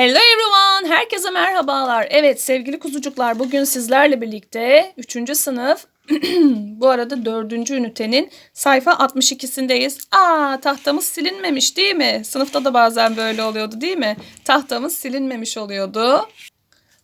Hello everyone, herkese merhabalar. Evet sevgili kuzucuklar bugün sizlerle birlikte 3. sınıf bu arada 4. ünitenin sayfa 62'sindeyiz. Aa tahtamız silinmemiş değil mi? Sınıfta da bazen böyle oluyordu değil mi? Tahtamız silinmemiş oluyordu.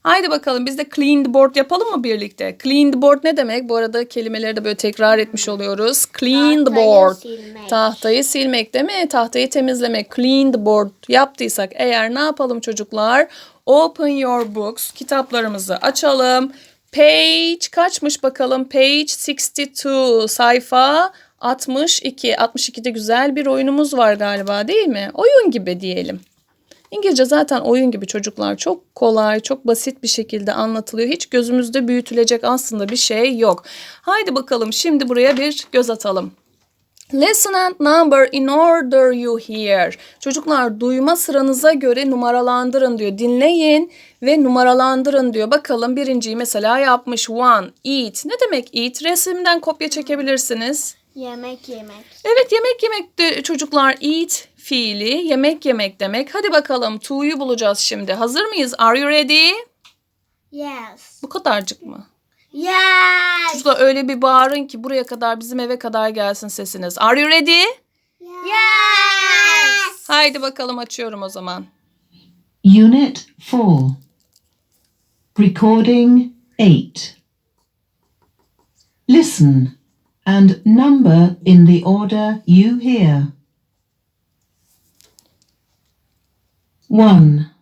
Haydi bakalım biz de clean the board yapalım mı birlikte? Clean the board ne demek? Bu arada kelimeleri de böyle tekrar etmiş oluyoruz. Clean the board. silmek. Tahtayı silmek değil mi? Tahtayı temizlemek. Clean the board yaptıysak eğer ne yapalım çocuklar? Open your books. Kitaplarımızı açalım. Page kaçmış bakalım? Page 62. Sayfa 62. 62'de güzel bir oyunumuz var galiba değil mi? Oyun gibi diyelim. İngilizce zaten oyun gibi çocuklar çok kolay, çok basit bir şekilde anlatılıyor. Hiç gözümüzde büyütülecek aslında bir şey yok. Haydi bakalım şimdi buraya bir göz atalım. Listen and number in order you hear. Çocuklar duyma sıranıza göre numaralandırın diyor. Dinleyin ve numaralandırın diyor. Bakalım birinciyi mesela yapmış. One, eat. Ne demek eat? Resimden kopya çekebilirsiniz. Yemek yemek. Evet yemek yemek de çocuklar eat fiili yemek yemek demek. Hadi bakalım to'yu bulacağız şimdi. Hazır mıyız? Are you ready? Yes. Bu kadarcık mı? Yes. Çocuklar öyle bir bağırın ki buraya kadar bizim eve kadar gelsin sesiniz. Are you ready? Yes. Haydi bakalım açıyorum o zaman. Unit 4 Recording 8 Listen and number in the order you hear. 1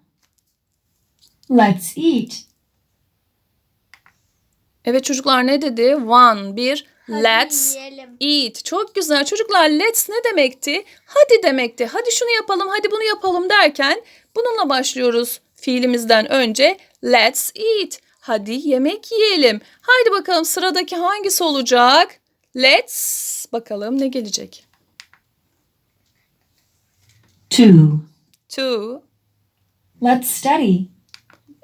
Let's eat. Evet çocuklar ne dedi? One, bir, let's yiyelim. eat. Çok güzel. Çocuklar let's ne demekti? Hadi demekti. Hadi şunu yapalım, hadi bunu yapalım derken bununla başlıyoruz fiilimizden önce. Let's eat. Hadi yemek yiyelim. Haydi bakalım sıradaki hangisi olacak? Let's bakalım ne gelecek? 2 To. Let's study.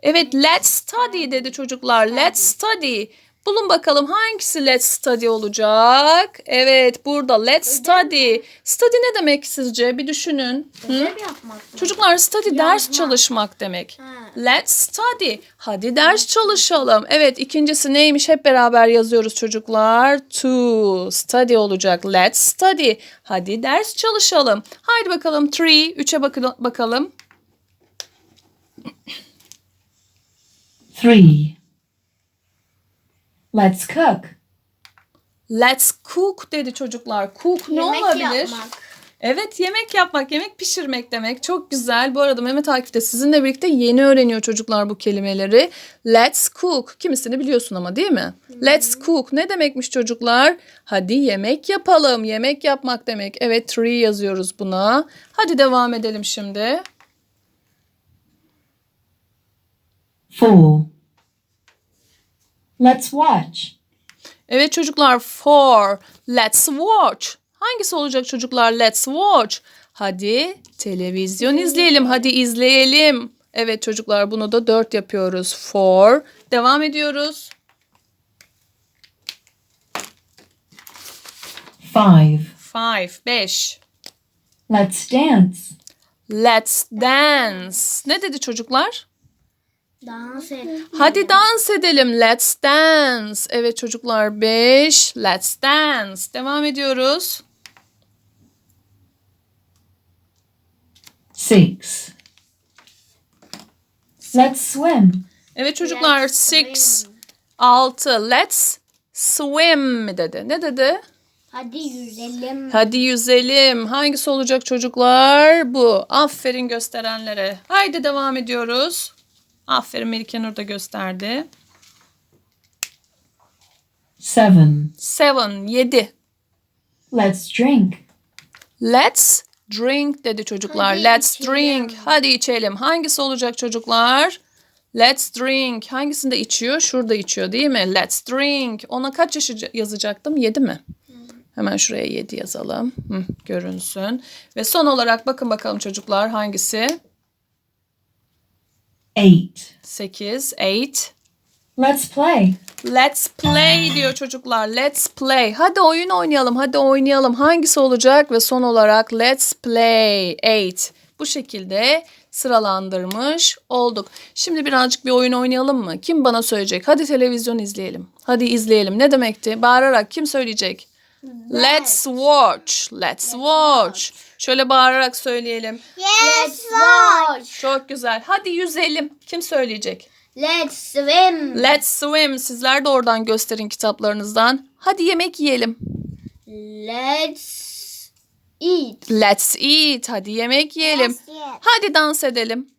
Evet let's study dedi çocuklar. Let's study. Bulun bakalım hangisi let's study olacak? Evet burada let's study. Study ne demek sizce? Bir düşünün. Hı? Çocuklar study ders çalışmak demek. Let's study. Hadi ders çalışalım. Evet ikincisi neymiş? Hep beraber yazıyoruz çocuklar. To study olacak. Let's study. Hadi ders çalışalım. Haydi bakalım three. Üçe bakın bakalım. 3 Let's cook. Let's cook dedi çocuklar. Cook ne Yemek olabilir? yapmak. Evet yemek yapmak, yemek pişirmek demek. Çok güzel. Bu arada Mehmet Akif de sizinle birlikte yeni öğreniyor çocuklar bu kelimeleri. Let's cook. Kimisini biliyorsun ama değil mi? Let's cook. Ne demekmiş çocuklar? Hadi yemek yapalım. Yemek yapmak demek. Evet three yazıyoruz buna. Hadi devam edelim şimdi. 4 Let's watch. Evet çocuklar four. Let's watch. Hangisi olacak çocuklar? Let's watch. Hadi televizyon izleyelim. Hadi izleyelim. Evet çocuklar bunu da dört yapıyoruz. Four. Devam ediyoruz. 5 Five. Beş. Let's dance. Let's dance. Ne dedi çocuklar? Dans et. Hadi dans edelim. Let's dance. Evet çocuklar 5. Let's dance. Devam ediyoruz. 6 Let's swim. Evet çocuklar Let's 6. swim. 6. Let's swim dedi. Ne dedi? Hadi yüzelim. Hadi yüzelim. Hangisi olacak çocuklar? Bu. Aferin gösterenlere. Haydi devam ediyoruz. Aferin Melike Nur da gösterdi. 7 7. 7. Let's drink. Let's drink dedi çocuklar. Hadi Let's içelim. drink. Hadi içelim. Hangisi olacak çocuklar? Let's drink. Hangisinde içiyor? Şurada içiyor değil mi? Let's drink. Ona kaç yaş yazacaktım? 7 mi? Hemen şuraya 7 yazalım. Hı, görünsün. Ve son olarak bakın bakalım çocuklar hangisi? 8 8, 8. Let's play. Let's play diyor çocuklar. Let's play. Hadi oyun oynayalım. Hadi oynayalım. Hangisi olacak? Ve son olarak let's play. 8. bu şekilde sıralandırmış olduk. Şimdi birazcık bir oyun oynayalım mı? Kim bana söyleyecek? Hadi televizyon izleyelim. Hadi izleyelim. Ne demekti? Bağırarak kim söyleyecek? Let's watch. Let's watch. Şöyle bağırarak söyleyelim. Let's watch. Çok güzel. Hadi yüzelim. Kim söyleyecek? Let's swim. Let's swim. Sizler de oradan gösterin kitaplarınızdan. Hadi yemek yiyelim. Let's eat. Let's eat. Hadi yemek yiyelim. Hadi dans edelim.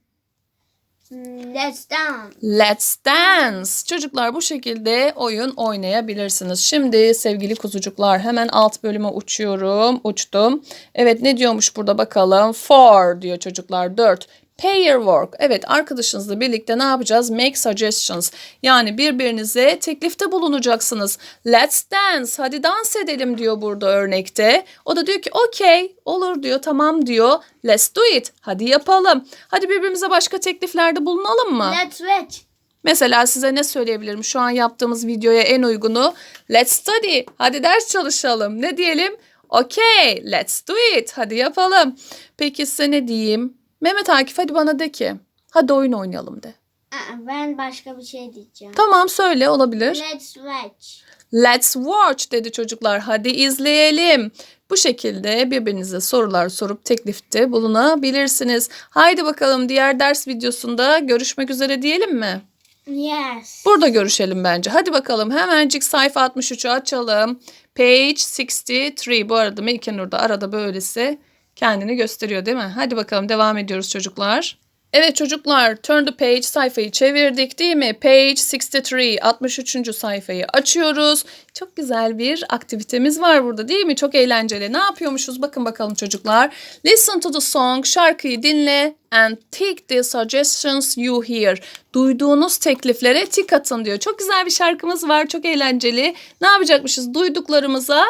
Let's dance. Let's dance. Çocuklar bu şekilde oyun oynayabilirsiniz. Şimdi sevgili kuzucuklar hemen alt bölüme uçuyorum. Uçtum. Evet ne diyormuş burada bakalım. Four diyor çocuklar. Dört. Pair work. Evet arkadaşınızla birlikte ne yapacağız? Make suggestions. Yani birbirinize teklifte bulunacaksınız. Let's dance. Hadi dans edelim diyor burada örnekte. O da diyor ki okey olur diyor tamam diyor. Let's do it. Hadi yapalım. Hadi birbirimize başka tekliflerde bulunalım mı? Let's watch. Mesela size ne söyleyebilirim? Şu an yaptığımız videoya en uygunu let's study. Hadi ders çalışalım. Ne diyelim? Okay, let's do it. Hadi yapalım. Peki size ne diyeyim? Mehmet Akif hadi bana de ki. Hadi oyun oynayalım de. Aa, Ben başka bir şey diyeceğim. Tamam söyle olabilir. Let's watch. Let's watch dedi çocuklar. Hadi izleyelim. Bu şekilde birbirinize sorular sorup teklifte bulunabilirsiniz. Haydi bakalım diğer ders videosunda görüşmek üzere diyelim mi? Yes. Burada görüşelim bence. Hadi bakalım hemencik sayfa 63'ü açalım. Page 63. Bu arada Melike Nur da arada böylesi kendini gösteriyor değil mi? Hadi bakalım devam ediyoruz çocuklar. Evet çocuklar turn the page sayfayı çevirdik değil mi? Page 63 63. sayfayı açıyoruz. Çok güzel bir aktivitemiz var burada değil mi? Çok eğlenceli. Ne yapıyormuşuz? Bakın bakalım çocuklar. Listen to the song. Şarkıyı dinle and tick the suggestions you hear. Duyduğunuz tekliflere tik atın diyor. Çok güzel bir şarkımız var. Çok eğlenceli. Ne yapacakmışız? Duyduklarımıza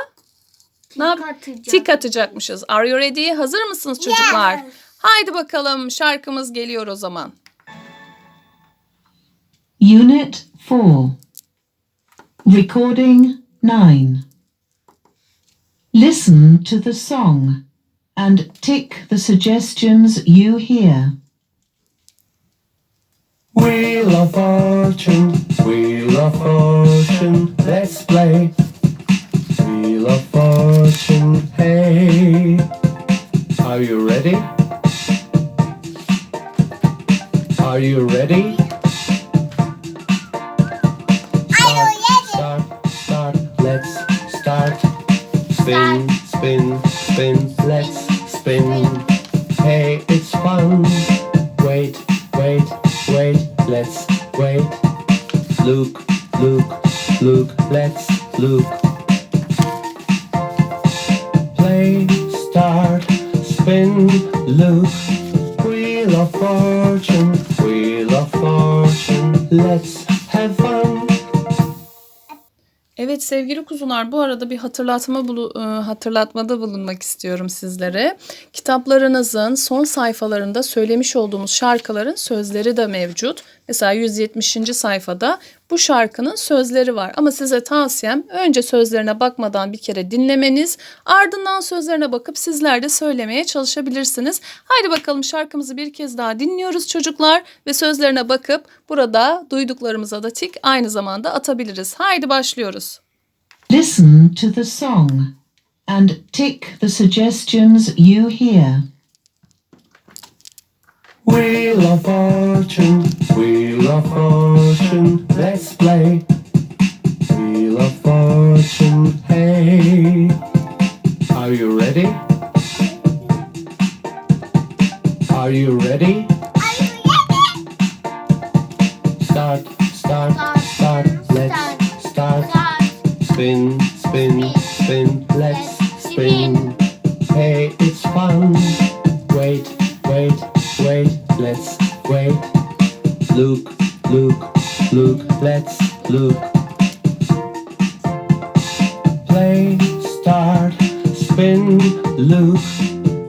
ne yap- atacağım. tik atacakmışız. Are you ready? Hazır mısınız çocuklar? Yes. Haydi bakalım şarkımız geliyor o zaman. Unit 4. Recording 9. Listen to the song and tick the suggestions you hear. Wheel of Fortune, Wheel of Fortune, let's play. Wheel of Fortune, hey. Are you ready? Are you ready? Look. Wheel of Fortune, Wheel of Fortune, let's have fun. Evet sevgili kuzular bu arada bir hatırlatma bulu- e, hatırlatmada bulunmak istiyorum sizlere. Kitaplarınızın son sayfalarında söylemiş olduğumuz şarkıların sözleri de mevcut. Mesela 170. sayfada bu şarkının sözleri var. Ama size tavsiyem önce sözlerine bakmadan bir kere dinlemeniz, ardından sözlerine bakıp sizler de söylemeye çalışabilirsiniz. Haydi bakalım şarkımızı bir kez daha dinliyoruz çocuklar ve sözlerine bakıp burada duyduklarımıza da tik aynı zamanda atabiliriz. Haydi başlıyoruz. Listen to the song and tick the suggestions you hear. Wheel of Fortune, Wheel of Fortune, let's play. Wheel of Fortune, hey. Are you ready? Are you ready? Start, start, start, let's start. Spin, spin, spin, look. Play, start, spin, look.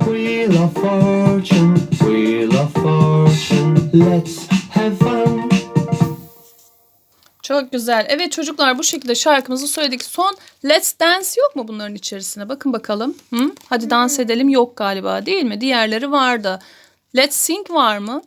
Wheel of Fortune, Wheel of Fortune, let's have fun. Çok güzel. Evet çocuklar bu şekilde şarkımızı söyledik. Son Let's Dance yok mu bunların içerisine? Bakın bakalım. Hı? Hadi dans edelim yok galiba değil mi? Diğerleri vardı. Let's sing var mı?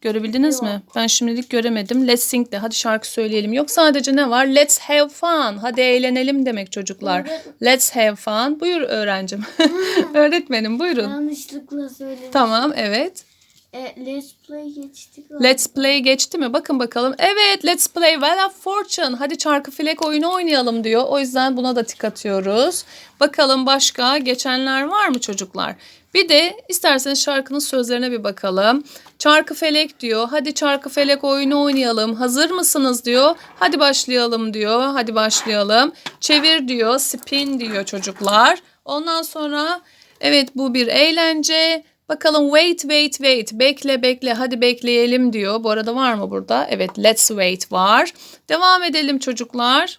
Görebildiniz mi? Ben şimdilik göremedim. Let's sing de hadi şarkı söyleyelim. Yok sadece ne var? Let's have fun. Hadi eğlenelim demek çocuklar. Let's have fun. Buyur öğrencim. Öğretmenim buyurun. Yanlışlıkla söyledim. Tamam evet. E, let's play geçtik. galiba. Let's play geçti mi? Bakın bakalım. Evet let's play Wheel of Fortune. Hadi çarkı felek oyunu oynayalım diyor. O yüzden buna da tik atıyoruz. Bakalım başka geçenler var mı çocuklar? Bir de isterseniz şarkının sözlerine bir bakalım. Çarkı felek diyor. Hadi çarkı felek oyunu oynayalım. Hazır mısınız diyor. Hadi başlayalım diyor. Hadi başlayalım. Çevir diyor. Spin diyor çocuklar. Ondan sonra evet bu bir eğlence. Bakalım wait wait wait bekle bekle hadi bekleyelim diyor. Bu arada var mı burada? Evet let's wait var. Devam edelim çocuklar.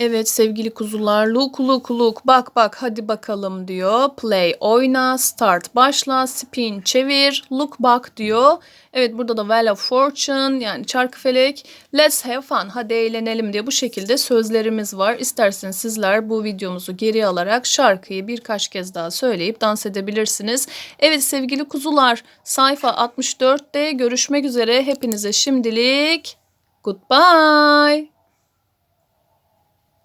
Evet sevgili kuzular look look look bak bak hadi bakalım diyor. Play oyna start başla spin çevir look bak diyor. Evet burada da Wheel of Fortune yani çarkı felek let's have fun hadi eğlenelim diye bu şekilde sözlerimiz var. İsterseniz sizler bu videomuzu geri alarak şarkıyı birkaç kez daha söyleyip dans edebilirsiniz. Evet sevgili kuzular sayfa 64'te görüşmek üzere hepinize şimdilik goodbye.